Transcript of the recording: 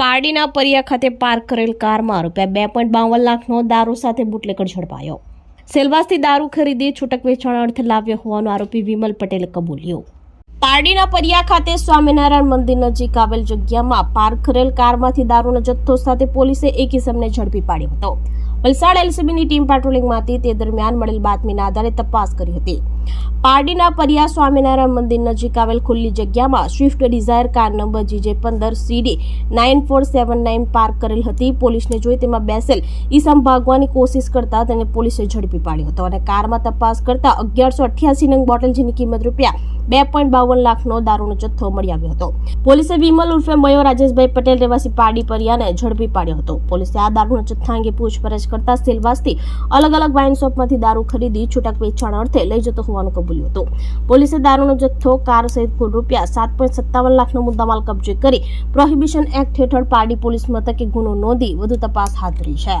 પારડીના પરિયા ખાતે પાર્ક કરેલ કારમાં રૂપિયા બે પોઈન્ટ બાવન લાખનો દારૂ સાથે બુટલેકર ઝડપાયો. સેલવાસથી દારૂ ખરીદી, છૂટક વેચાણ અર્થે લાવ્યો હોવાનો આરોપી વિમલ પટેલે કબૂલ્યો. પારડીના પરિયા ખાતે સ્વામિનારાયણ મંદિર નજીક આવેલ જગ્યામાં પાર્ક કરેલ કારમાંથી દારૂનો જથ્થો સાથે પોલીસે એક ઇસમને ઝડપી પાડ્યો હતો. વલસાડ એલસીબીની ટીમ પેટ્રોલિંગમાં હતી, તે દરમિયાન મળેલ બાતમીના આધારે તપાસ કરી હતી. પારડીના પરિયા સ્વામિનારાયણ મંદિર નજીક આવેલ ખુલ્લી જગ્યામાં Swift Dzire car number G J પંદર C D nine four seven nine park કરેલ હતી. પોલીસને જોઈ તેમાં બેસેલ ઈસમ ભાગવાની કોશિશ કરતા તેને પોલીસે ઝડપી પાડ્યો હતો અને કારમાં તપાસ કરતા અગિયારસો અઠ્યાસી નંગ બોટલ જેની કિંમત રૂપિયા બે પોઈન્ટ બાવન લાખનો દારૂનો જથ્થો મળી આવ્યો હતો. પોલીસે વિમલ ઉર્ફે મયો રાજેશભાઈ પટેલ રહેવાસી પાડી પરિયાને ઝડપી પાડ્યો હતો. પોલીસે આ દારૂનો જથ્થા અંગે પૂછપરછ કરતા સેલવાસથી અલગ અલગ વાઇન શોપમાંથી દારૂ ખરીદી છૂટક વેચાણ અર્થે લઈ જતો હોવાનું કબૂલ્યું હતું. પોલીસે દારૂનો જથ્થો, કાર સહિત કુલ રૂપિયા સાત પોઈન્ટ સત્તાવન લાખનો મુદ્દામાલ કબજે કરી પ્રોહિબિશન એક્ટ હેઠળ પારડી પોલીસ મથકે ગુનો નોંધી વધુ તપાસ હાથ ધરી છે.